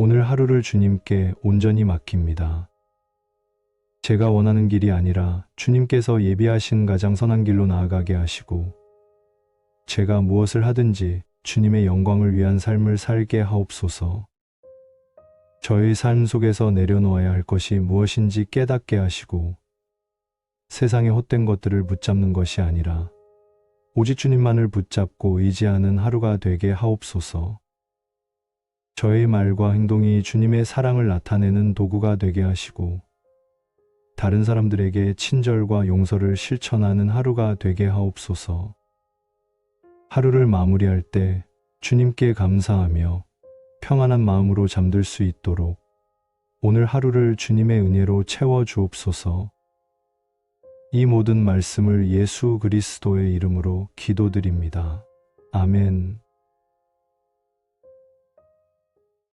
오늘 하루를 주님께 온전히 맡깁니다. 제가 원하는 길이 아니라 주님께서 예비하신 가장 선한 길로 나아가게 하시고 제가 무엇을 하든지 주님의 영광을 위한 삶을 살게 하옵소서. 저의 삶 속에서 내려놓아야 할 것이 무엇인지 깨닫게 하시고 세상의 헛된 것들을 붙잡는 것이 아니라 오직 주님만을 붙잡고 의지하는 하루가 되게 하옵소서. 저의 말과 행동이 주님의 사랑을 나타내는 도구가 되게 하시고 다른 사람들에게 친절과 용서를 실천하는 하루가 되게 하옵소서. 하루를 마무리할 때 주님께 감사하며 평안한 마음으로 잠들 수 있도록 오늘 하루를 주님의 은혜로 채워 주옵소서. 이 모든 말씀을 예수 그리스도의 이름으로 기도드립니다. 아멘.